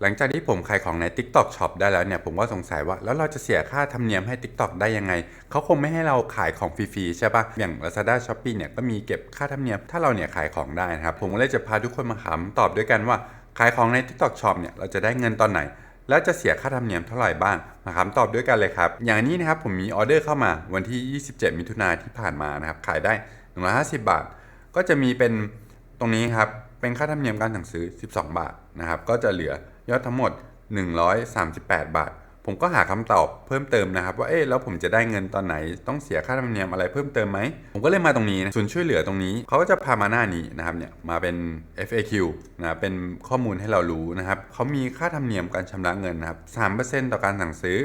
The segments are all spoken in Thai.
หลังจากที่ผมขายของใน TikTok Shop ได้แล้วเนี่ยผมก็สงสัยว่าแล้วเราจะเสียค่าธรรมเนียมให้ TikTok ได้ยังไง เขาคงไม่ให้เราขายของฟรีๆใช่ปะอย่าง Lazada Shopee เนี่ยก็มีเก็บค่าธรรมเนียมถ้าเราเนี่ยขายของได้นะครับผมก็เลยจะพาทุกคนมาคำตอบด้วยกันว่า ขายของใน TikTok Shop เนี่ยเราจะได้เงินตอนไหน แล้วจะเสียค่าธรรมเนียมเท่าไหร่บ้างมาคำตอบด้วยกันเลยครับอย่างนี้นะครับผมมีออเดอร์เข้ามาวันที่ 27 มิถุนาที่ผ่านมานะครับขายได้ 150 บาท ก็จะมีเป็นตรงนี้ครับเป็นค่าธรรมเนียมการสั่งซื้อ 12 บาทนะครับก็จะเหลือ ยอดทั้งหมด 138 บาท ผมก็หาคำตอบเพิ่มเติมนะครับ ว่าเอ๊ะแล้วผมจะได้เงินตอนไหน ต้องเสียค่าธรรมเนียมอะไรเพิ่มเติมไหม ผมก็เลยมาตรงนี้นะส่วนช่วยเหลือตรงนี้ เขาก็จะพามาหน้านี้นะครับเนี่ยมาเป็น FAQ นะเป็นข้อมูลให้เรารู้นะครับเขามีค่าธรรมเนียมการชำระเงินนะครับ3%ต่อการสั่งซื้อ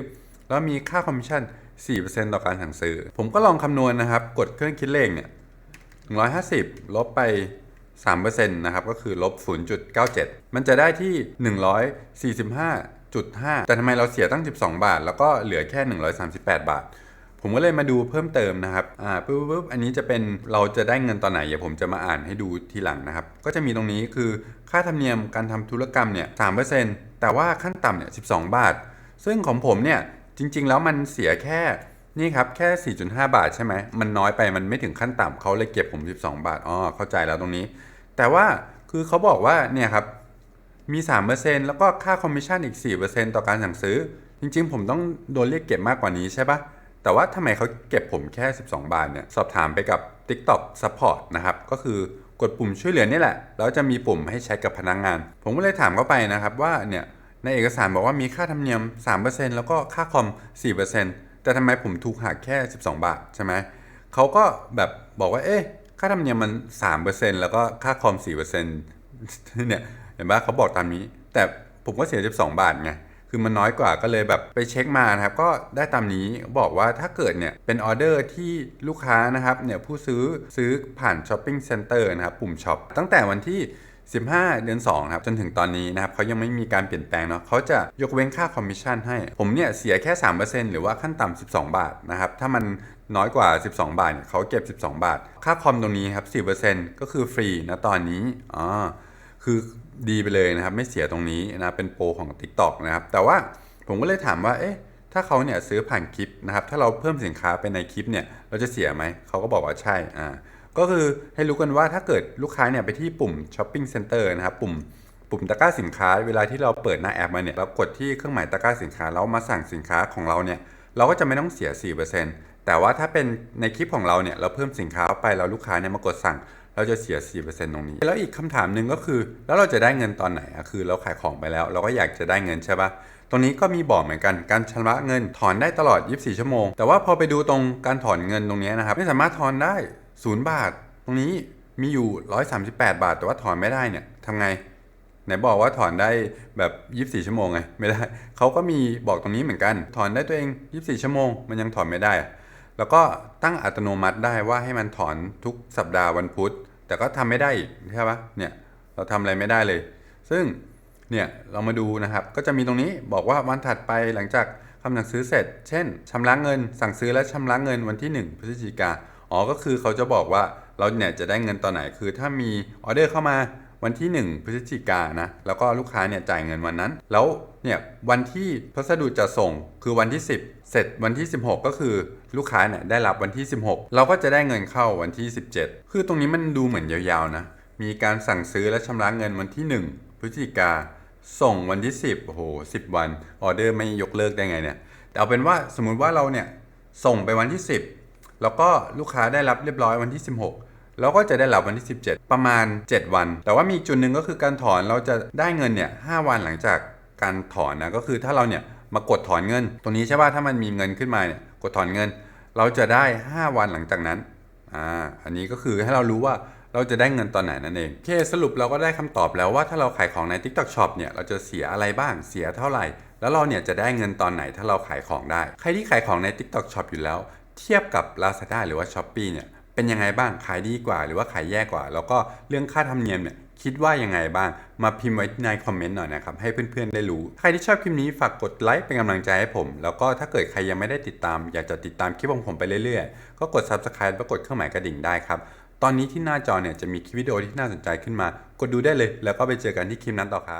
แล้วมีค่าคอมมิชชั่น4%ต่อการสั่งซื้อ ผมก็ลองคำนวณนะครับ กดเครื่องคิดเลขเนี่ย150 ลบไป 3%นะครับก็คือลบ 0.97 มันจะได้ที่ 145.5 แต่ทำไมเราเสียตั้ง 12 บาท แล้วก็เหลือแค่ 138 บาท ผมก็เลยมาดูเพิ่มเติมนะครับ อ่าปุ๊บปุ๊บอันนี้จะเป็นเราจะได้เงินตอนไหน เดี๋ยวผมจะมาอ่านให้ดูทีหลังนะครับ ก็จะมีตรงนี้คือค่าธรรมเนียมการทำธุรกรรมเนี่ย3%แต่ว่าขั้นต่ำเนี่ย 12 บาท ซึ่งของผมเนี่ยจริง ๆ แล้วมันเสียแค่ นี่ครับแค่ 4.5 บาทใช่ไหมมันน้อยไปมันไม่ถึงขั้นต่ำเขาเลยเก็บผม 12 บาทอ๋อเข้าใจแล้วตรงนี้ แต่ว่าคือเขาบอกว่าเนี่ยครับมี 3%แล้วก็ค่าคอมมิชชั่นอีก 4%ต่อการสั่งซื้อ จริง ๆ ผมต้องโดนเรียกเก็บมากกว่านี้ใช่ปะแต่ว่าทำไมเขาเก็บผมแค่ 12 บาทเนี่ยสอบถามไปกับ TikTok Support นะครับก็คือกดปุ่มช่วยเหลือนี่แหละ แล้วจะมีปุ่มให้ใช้กับพนักงงาน ผมก็เลยถามเข้าไปนะครับว่าเนี่ยในเอกสารบอกว่ามีค่าธรรมเนียม 3%แล้วก็ค่าคอม 4% แต่ทำไมผมถูกหักแค่ 12 บาทใช่ไหมเขาก็แบบบอกว่า เอ๊ะ ค่าธรรมเนียมมัน 3%แล้วก็ค่าคอม 4%เนี่ย เห็นปะเขาบอกตามนี้ แต่ผมก็เสีย 12 บาทไง คือมันน้อยกว่าก็เลยแบบไปเช็คมานะครับ ก็ได้ตามนี้บอกว่าถ้าเกิดเนี่ย เป็นออเดอร์ที่ลูกค้านะครับ เนี่ยผู้ซื้อซื้อผ่านช้อปปิ้งเซ็นเตอร์นะครับ ปุ่มช็อปตั้งแต่วันที่ 15 เดือน2ครับจนถึงตอนนี้นะครับเขายังไม่มีการเปลี่ยนแปลงเนาะเขาจะยกเว้นค่าคอมมิชชั่นให้ ผมเนี่ยเสียแค่ 3%หรือว่าขั้นต่ำ12 บาทนะครับถ้ามันน้อยกว่า 12 บาทเนี่ยเขาเก็บ 12 บาท ค่าคอมตรงนี้ครับ4%ก็คือฟรีนะตอนนี้อ๋อคือดีไปเลยนะครับ ไม่เสียตรงนี้นะเป็นโปรของ TikTok นะครับ แต่ว่าผมก็เลยถามว่า เอ๊ะ ถ้าเขาเนี่ยซื้อผ่านคลิปนะครับ ถ้าเราเพิ่มสินค้าไปในคลิปเนี่ย เราจะเสียไหม เขาก็บอกว่าใช่ อ่า ก็คือให้รู้กันว่าถ้าเกิดลูกค้าเนี่ยไปที่ปุ่ม Shopping Center นะครับปุ่มปุ่มตะกร้าสินค้า เวลาที่เราเปิดหน้าแอปมาเนี่ยเรากดที่เครื่องหมายตะกร้าสินค้าแล้วมาสั่งสินค้าของเราเนี่ยเราก็จะไม่ต้องเสีย 4%แต่ว่าถ้าเป็นในคลิปของเราเนี่ยเราเพิ่มสินค้าไปแล้วลูกค้าเนี่ยมากดสั่ง เราจะเสีย 4%ตรงนี้ แล้วอีกคำถามหนึ่งก็คือ แล้วเราจะได้เงินตอนไหนอะคือเราขายของไปแล้ว เราก็อยากจะได้เงินใช่ปะตรงนี้ก็มีบอกเหมือนกันการชำระเงินถอนได้ตลอด 24 ชั่วโมง แต่ว่าพอไปดูตรงการถอนเงินตรงนี้นะครับไม่สามารถถอนได้ 0บาท ตรงนี้มีอยู่138บาท แต่ว่าถอนไม่ได้เนี่ยทำไง ไหนบอกว่าถอนได้แบบ24ชั่วโมงไง ไม่ได้ เขาก็มีบอกตรงนี้เหมือนกัน ถอนได้ตัวเอง24ชั่วโมง มันยังถอนไม่ได้ แล้วก็ตั้งอัตโนมัติได้ว่าให้มันถอนทุกสัปดาห์วันพุธ แต่ก็ทำไม่ได้ใช่ปะเนี่ยเราทำอะไรไม่ได้เลย ซึ่งเนี่ยเรามาดูนะครับ ก็จะมีตรงนี้บอกว่าวันถัดไปหลังจากคำสั่งซื้อเสร็จ เช่นชำระเงิน สั่งซื้อและชำระเงินวันที่ 1 พฤศจิกา อ๋อก็คือเขาจะบอกว่าเราเนี่ยจะได้เงินตอนไหนคือ ถ้ามีออเดอร์เข้ามาวันที่ 1 พฤศจิกานะแล้วก็ลูกค้าเนี่ยจ่ายเงินวันนั้น แล้วเนี่ยวันที่พัสดุจะส่งคือวันที่ 10 เสร็จวันที่ 16 ก็คือลูกค้าเนี่ยได้รับวันที่ 16 เราก็จะได้เงินเข้าวันที่ 17 คือตรงนี้มันดูเหมือนยาวๆนะมีการสั่งซื้อและชำระเงินวันที่ 1 พฤศจิกาส่งวันที่ 10โอ้โห10 วันออเดอร์ไม่ยกเลิกได้ไงเนี่ยแต่เอาเป็นว่าสมมุติว่าเราเนี่ยส่งไปวันที่ 10 แล้วก็ลูกค้าได้รับเรียบร้อยวันที่ 16 แล้วก็จะได้รับวันที่ 17 ประมาณ 7 วัน แต่ว่ามีจุดหนึ่งก็คือการถอนเราจะได้เงินเนี่ย5วันหลังจากการถอนนะก็คือถ้าเราเนี่ยมากดถอนเงิน ตรงนี้ใช่ป่ะถ้ามันมีเงินขึ้นมาเนี่ยกดถอนเงิน เราจะได้ 5 วันหลังจากนั้นอ่าอันนี้ก็คือให้เรารู้ว่าเราจะได้เงินตอนไหนนั่นเองโอเคสรุปเราก็ได้คำตอบแล้วว่าถ้าเราขายของใน TikTok Shop เนี่ยเราจะเสียอะไรบ้างเสียเท่าไหร่ แล้วเราเนี่ยจะได้เงินตอนไหนถ้าเราขายของได้ ใครที่ขายของใน TikTok Shop อยู่แล้ว เทียบกับ Lazada หรือว่า Shopee เนี่ยเป็นยังไงบ้างขายดีกว่า หรือว่าขายแย่กว่า แล้วก็เรื่องค่าธรรมเนียมเนี่ยคิดว่ายังไงบ้าง มาพิมพ์ไว้ในคอมเมนต์หน่อยนะครับ ให้เพื่อนๆได้รู้ ใครที่ชอบคลิปนี้ฝากกดไลค์เป็นกำลังใจให้ผม แล้วก็ถ้าเกิดใครยังไม่ได้ติดตาม อยากจะติดตามคลิปของผมไปเรื่อยๆ ก็กด Subscribe แล้วกดเครื่องหมายกระดิ่งได้ครับ ตอนนี้ที่หน้าจอเนี่ยจะมีคลิปวิดีโอที่น่าสนใจขึ้นมา กดดูได้เลย แล้วก็ไปเจอกันที่คลิปนั้นต่อครับ